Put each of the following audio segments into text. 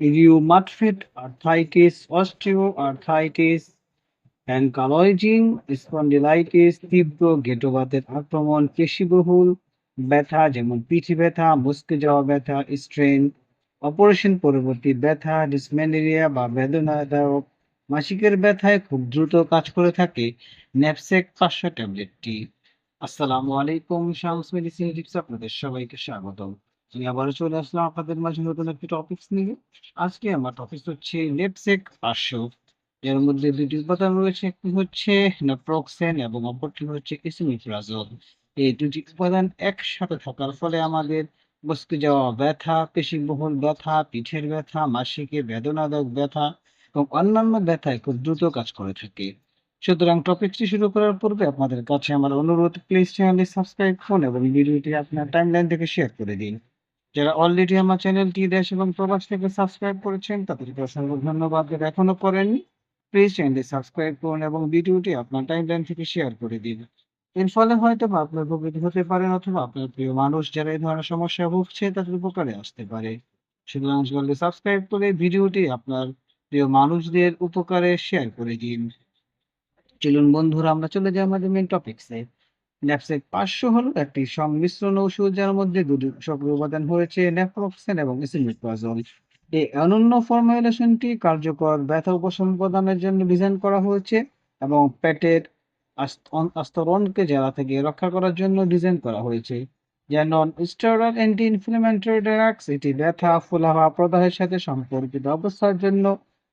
rheumatoid arthritis, osteoarthritis, ankylosing spondylitis, তীব্র গেঁটোবাতের আক্রমণ, পেশিবহুল ব্যথা যেমন পিঠে ব্যথা, মচকে যাওয়া ব্যথা, স্ট্রেন, অপারেশন পরবর্তী ব্যথা, ডিসমেনোরিয়া বা বেদনাদায়ক মাসিকের ব্যথায় খুব দ্রুত কাজ করে থাকে ন্যাপসেক পাঁচশো ট্যাবলেটটি। আসসালামু আলাইকুম শামস মেডিসিন টিপস আপনাদের সবাইকে স্বাগতম। আমি আবারও চলে আসলাম আপনাদের মাঝে নতুন একটি টপিকস নিয়ে। আজকে আমার টপিক হচ্ছে নেপসেক পাঁচশো। এর মধ্যে দুটি উপাদান রয়েছে, একটি হচ্ছে নেপ্রক্সেন এবং অপরটি হচ্ছে ইসিমিপ্রাজল এই দুটি উপাদান একসাথে থাকার ফলে আমাদের বসকে যাওয়া ব্যথা, পেশিবহুল ব্যথা, পিঠের ব্যথা, মাসিকে বেদনাদায়ক ব্যথা এবং অন্যান্য ব্যথায় খুব দ্রুত কাজ করে থাকে। সুতরাং টপিকটি শুরু করার পূর্বে আপনাদের কাছে আমার অনুরোধ প্লিজ চ্যানেলটি সাবস্ক্রাইব করুন এবং ভিডিওটি আপনার টাইমলাইন থেকে শেয়ার করে দিন। যারা অলরেডি আমার চ্যানেলটি দেশ এবং প্রবাস থেকে সাবস্ক্রাইব করেছেন, তাদেরকে অসংখ্য ধন্যবাদ। যারা এখনও করেননি প্লিজ চ্যানেলটি সাবস্ক্রাইব করুন এবং ভিডিওটি আপনার টাইমলাইন থেকে শেয়ার করে দিন। এর ফলে হয়তো বা আপনার উপকৃত হতে পারেন অথবা আপনার প্রিয় মানুষ যারা এই ধরনের সমস্যা ভুগছে, তাদের উপকারে আসতে পারে। সুতরাং জলদি সাবস্ক্রাইব করে ভিডিওটি আপনার প্রিয় মানুষদের উপকারে শেয়ার করে দিন। চলুন বন্ধুরা, আমরা চলে যাই আমাদের মেন টপিকসে ন্যাপসেক পাঁচশো হলো একটি সংমিশ্রণ ওষুধ যার মধ্যে দুটি সক্রিয় উপাদান হয়েছে, ন্যাপ্রক্সেন এবং ইসিমিপ্রাজল এই অনন্য ফর্মুলেশনটি কার্যকর ব্যথা উপশম প্রদানের জন্য ডিজাইন করা হয়েছে এবং পেটের আস্তরণকে জ্বালা থেকে রক্ষা করার জন্য ডিজাইন করা হয়েছে। যা নন অ্যান্টি ইনফ্লেমেটরি ড্রাগস এটি ব্যথা ফোলাভা প্রদাহের সাথে সম্পর্কিত অবস্থার জন্য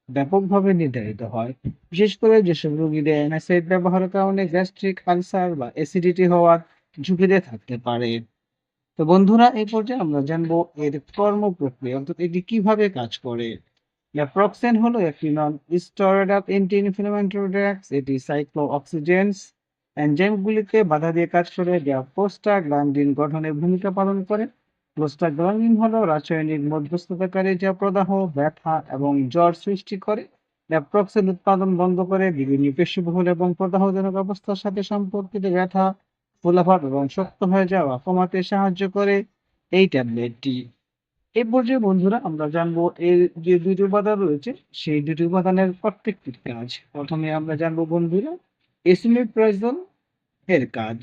ব্যাপকভাবে নির্ধারিত হয়। বিশেষ করে যেসব রোগীদের অ্যানাসাইড ব্যবহারের কারণে গ্যাস্ট্রিক আলসার বা অ্যাসিডিটি হওয়ার ঝুঁকিতে থাকতে পারে। তো বন্ধুরা, এই পর্যায়ে আমরা জানব এর কর্ম প্রক্রিয়া অর্থাৎ এটি কীভাবে কাজ করে। ন্যাপ্রক্সেন হলো একটি non steroidal anti inflammatory drugs এটি সাইক্লো অক্সিজেন্স এনজাইমগুলিকে বাধা দিয়ে কাজ করে, যা প্রোস্টাগ্ল্যান্ডিন গঠনে ভূমিকা পালন করে। প্রোস্টাগ্ল্যান্ডিন হলো রাসায়নিক মধ্যস্থতাকারী যা প্রদাহ, ব্যথা এবং জ্বর সৃষ্টি করে ন্যাপ্রক্সেন উৎপাদন বন্ধ করে বিভিন্ন পেশিবহুল এবং প্রদাহজনক অবস্থার সাথে সম্পর্কিত ব্যথা ফোলাভাব এবং শক্ত হয়ে যাওয়া কমাতে সাহায্য করে এই ট্যাবলেটটি। এই পর্যায়ে বন্ধুরা আমরা জানব এর যে দুটি উপাদান রয়েছে, সেই দুটি উপাদানের প্রত্যেকটির কাজ। প্রথমে আমরা জানব বন্ধুরা এসিমিপ্রাজল এর কাজ।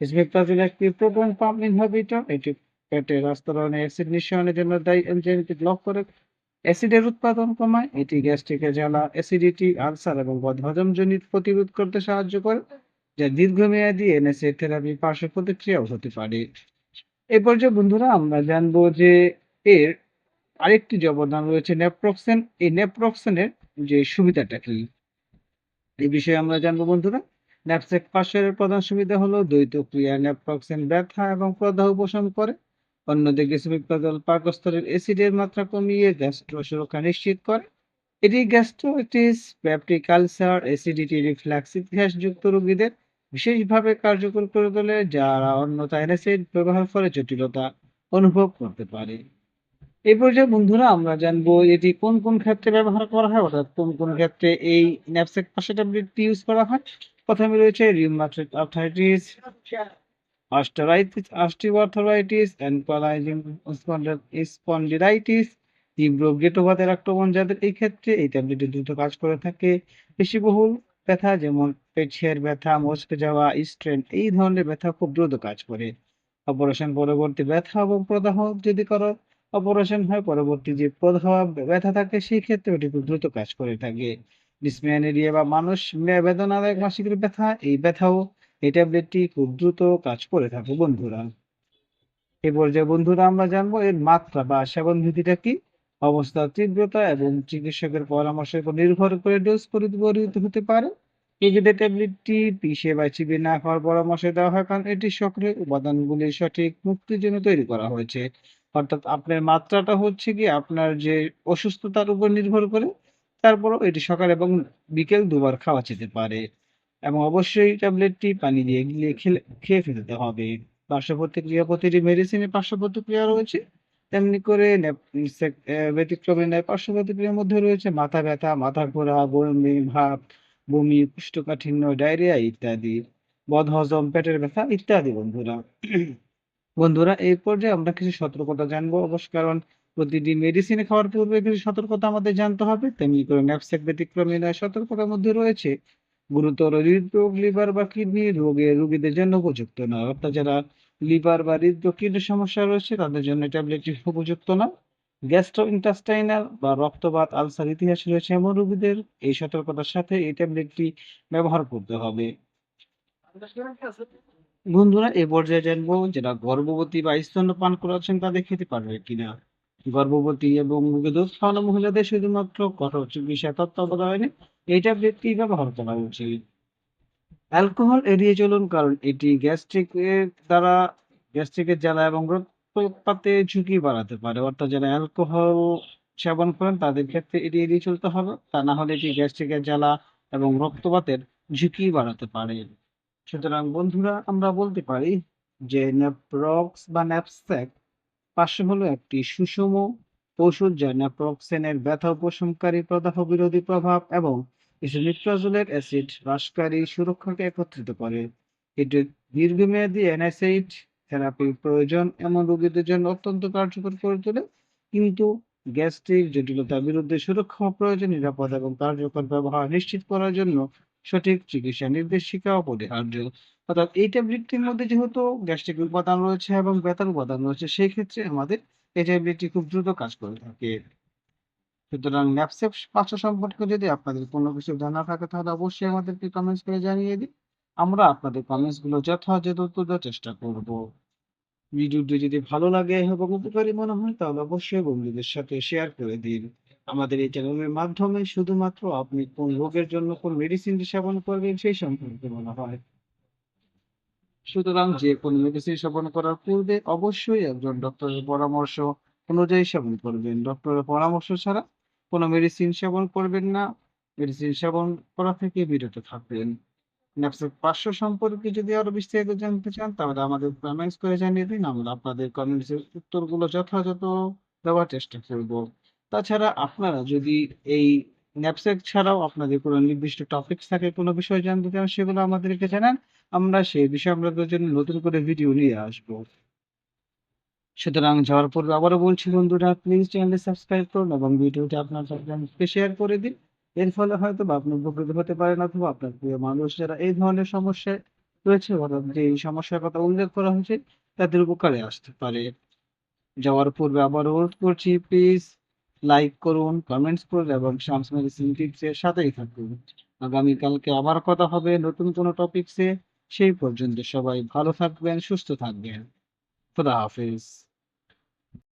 এসিমিপ্রাজল একটি প্রোটন পাম্প ইনহিবিটর এটি পেটের আস্তরণে অ্যাসিড নিঃসরণের জন্য দায়ী এনজাইমকে ব্লক করে অ্যাসিডের উৎপাদন কমায়। এটি গ্যাস্ট্রিকের জ্বালা অ্যাসিডিটি আলসার এবং বদহজমজনিত প্রতিরোধ করতে সাহায্য করে, যা দীর্ঘমেয়াদী এনএসএ থেরাপি পার্শ্ব প্রতিক্রিয়াও হতে পারে। এই পর্যায়ে বন্ধুরা আমরা জানব যে এর আরেকটি যে অবদান রয়েছে নেপ্রক্সেন এই নেপ্রক্সেনের যে সুবিধাটা কি? এই বিষয়ে আমরা জানব বন্ধুরা ন্যাপসেক পাশের প্রধান সুবিধা হলো দ্বৈত ক্রিয়া নেপ্রক্সেন ব্যথা এবং প্রদাহ উপশম করে। অন্যদিকে সুবিপ্রাজল পাকস্থলের অ্যাসিডের মাত্রা কমিয়ে গ্যাস্ট্রো সুরক্ষা নিশ্চিত করে। এটি gastritis peptic ulcer, acidity reflux ইতিহাসযুক্ত রোগীদের বিশেষভাবে কার্যকর করে তোলে, যারা অন্যথা অ্যানাসিড ব্যবহার করে জটিলতা অনুভব করতে পারে। এই পর্যায়ে বন্ধুরা, আমরা জানব এটি কোন কোন ক্ষেত্রে ব্যবহার করা হয়, অর্থাৎ কোন কোন ক্ষেত্রে এই ন্যাপসেক পাশে ইউজ করা হয়। প্রথমে রয়েছে রিউমাটয়েড অস্টারাইটিস অস্টিওআর্থরাইটিস অ্যানকালাইজিং স্পন্ডিলাইটিস তীব্র গেটোবাতের আক্রমণ যাদের এই ক্ষেত্রে এই ট্যাবলেটটি দ্রুত কাজ করে থাকে। পেশিবহুল ব্যথা যেমন পেছের ব্যথা মচকে যাওয়া, স্ট্রেন এই ধরনের ব্যথা খুব দ্রুত কাজ করে। অপারেশন পরবর্তী ব্যথা এবং প্রদাহ যদি করো, অপারেশন হয় পরবর্তী যে প্রদাহ ব্যথা থাকে সেই ক্ষেত্রে এটি খুব দ্রুত কাজ করে থাকে। ডিসমেনোরিয়া বা মানুষ বেদনাদায়ক মাসিকের ব্যথা, এই ব্যথাও এই ট্যাবলেটটি খুব দ্রুত কাজ করে থাকে বন্ধুরা। এই পর্যায়ে বন্ধুরা আমরা জানব, এর মাত্রা বা সেবন বিধিটা কি? অবস্থার তীব্রতা এবং চিকিৎসকের পরামর্শের উপর নির্ভর করে ডোজ পরিবর্তিত হতে পারে। যদি ট্যাবলেটটি পিষে বা চিবিয়ে না খাওয়ার পরামর্শ দেওয়া হয় কারণ এটি সক্রিয় উপাদানগুলির সঠিক মুক্তির জন্য তৈরি করা হয়েছে। অর্থাৎ আপনার মাত্রাটা হচ্ছে কি আপনার যে অসুস্থতার উপর নির্ভর করে, তারপরও এটি সকাল এবং বিকেল দুবার খাওয়া যেতে পারে। এবং অবশ্যই ট্যাবলেটটি পানি দিয়ে গিলে খেলে খেয়ে ফেলতে হবে। পার্শ্ব প্রতিক্রিয়া প্রতিটি মেডিসিনের পার্শ্ব প্রতিক্রিয়া রয়েছে। তেমনি করে নেপ- সেক- আহ, ব্যতিক্রমী নয় পার্শ্ব প্রতিক্রিয়ার মধ্যে রয়েছে মাথা ব্যথা মাথা ঘোরা বমি ভাব বমি কোষ্ঠকাঠিন্য ডায়রিয়া ইত্যাদি বদহজম পেটের ব্যথা ইত্যাদি বন্ধুরা। বন্ধুরা এই পর্যায়ে আমরা কিছু সতর্কতা জানব অবশ্য কারণ প্রতিটি মেডিসিন খাওয়ার পূর্বে কিছু সতর্কতা আমাদের জানতে হবে। তেমনি করে ন্যাপস্যাক ব্যতিক্রমী নয় সতর্কতার মধ্যে রয়েছে গুরুতর হৃদরোগ, লিভার বা কিডনি রোগে, রোগীদের জন্য উপযুক্ত নয় অর্থাৎ যারা লিভার বা হৃদরোগ, কিডনির সমস্যা রয়েছে, তাদের জন্য ট্যাবলেটটি উপযুক্ত না। গ্যাস্ট্রো ইন্টাস্টাইনাল বা রক্তবাত আলসার ইতিহাস রয়েছে এমন রোগীদের। এই সতর্কতার সাথে এই ট্যাবলেটটি ব্যবহার করতে হবে। বন্ধুরা, এ পর্যায়ে জানব যারা গর্ভবতী বা স্তন্যপান করাচ্ছেন, তাদের খেতে পারবে কিনা? গর্ভবতী এবং মুখে দুধ খাওয়ানো মহিলাদের শুধুমাত্র কঠোর চিকিৎসা তত্ত্বাবধানে এই ট্যাবলেটটি ব্যবহার করা উচিত অ্যালকোহল এড়িয়ে চলুন, কারণ এটি গ্যাস্ট্রিক দ্বারা গ্যাস্ট্রিকের জ্বালা এবং রক্তপাতে ঝুঁকি বাড়াতে পারে। অর্থাৎ যারা অ্যালকোহল সেবন করেন, তাদের ক্ষেত্রে এটি এড়িয়ে চলতে হবে। তা না হলে এটি গ্যাস্ট্রিকের জ্বালা এবং রক্তপাতের ঝুঁকি বাড়াতে পারে। সুতরাং বন্ধুরা, আমরা বলতে পারি যে ন্যাপ্রক্স বা ন্যাপস্যাক পার্শ্ব হলো একটি সুষম ওষুধ যা ন্যাপ্রক্সেনের ব্যথা উপশমকারী প্রদাহ বিরোধী প্রভাব এবং ইসোমিট্রাজোলের অ্যাসিড হ্রাসকারী সুরক্ষাকে একত্রিত করে। এটি দীর্ঘমেয়াদী অ্যানাসাইড থেরাপির প্রয়োজন এমন রোগীদের জন্য অত্যন্ত কার্যকর করে তোলে, কিন্তু গ্যাস্ট্রিক জটিলতার বিরুদ্ধে সুরক্ষা প্রয়োজন নিরাপদ এবং কার্যকর ব্যবহার নিশ্চিত করার জন্য সঠিক চিকিৎসা নির্দেশিকা অপরিহার্য অর্থাৎ এই ট্যাবলেটটির মধ্যে যেহেতু গ্যাস্ট্রিক উপাদান রয়েছে এবং ব্যথার উপাদান রয়েছে, সেই ক্ষেত্রে আমাদের এই ট্যাবলেটটি খুব দ্রুত কাজ করে থাকে। সুতরাং ন্যাপসেপ পাঁচশো সম্পর্কে যদি আপনাদের কোনো কিছু জানা থাকে, তাহলে অবশ্যই আমাদেরকে কমেন্টস করে জানিয়ে দিন। আমরা আপনাদের কমেন্টসগুলো যথাযথ উত্তর দেওয়ার চেষ্টা করব। ভিডিওটি যদি ভালো লাগে এবং উপকারী মনে হয়, তাহলে অবশ্যই বন্ধুদের সাথে শেয়ার করে দিন। আমাদের এই চ্যানেলের মাধ্যমে শুধুমাত্র আপনি কোন রোগের জন্য কোন মেডিসিন সেবন করবেন সেই সম্পর্কে মনে হয়। সুতরাং যে কোনো মেডিসিন সেবন করার পূর্বে অবশ্যই একজন ডক্টরের পরামর্শ অনুযায়ী সেবন করবেন। ডক্টরের পরামর্শ ছাড়া কোনো মেডিসিন সেবন করবেন না। মেডিসিন সেবন করা থেকে বিরত থাকবেন। ন্যাপসেক পাঁচশো সম্পর্কে যদি আরও বিস্তারিত জানতে চান, তাহলে আমাদের কমেন্টস করে জানিয়ে দিন। আমরা আপনাদের কমেন্টসের উত্তরগুলো যথাযথ দেওয়ার চেষ্টা করব। তাছাড়া আপনারা যদি এই ন্যাপসেক ছাড়াও আপনাদের কোনো নির্দিষ্ট টপিকস থাকে, কোনো বিষয় জানতে চান, সেগুলো আমাদেরকে জানান। আমরা সেই বিষয়ে আপনাদের জন্য নতুন করে ভিডিও নিয়ে আসব। সুতরাং যাওয়ার পূর্বে আবারও বলছি বন্ধুরা প্লিজ চ্যানেলটি সাবস্ক্রাইব করুন এবং ভিডিওটি আপনার ফ্রেন্ডসকে শেয়ার করে দিন। এর ফলে হয়তো বা আপনি উপকৃত হতে পারেন অথবা আপনার প্রিয় মানুষ যারা এই ধরনের সমস্যায় রয়েছে অর্থাৎ যে এই সমস্যার কথা উল্লেখ করা হয়েছে, তাদের উপকারে আসতে পারে। যাওয়ার পূর্বে আবার অনুরোধ করছি প্লিজ লাইক করুন কমেন্টস করুন এবং শামস মেডিসিন টিপসের সাথেই থাকুন। আগামীকালকে আবার কথা হবে নতুন কোনো টপিকসে সেই পর্যন্ত সবাই ভালো থাকবেন, সুস্থ থাকবেন। খুদা হাফিজ।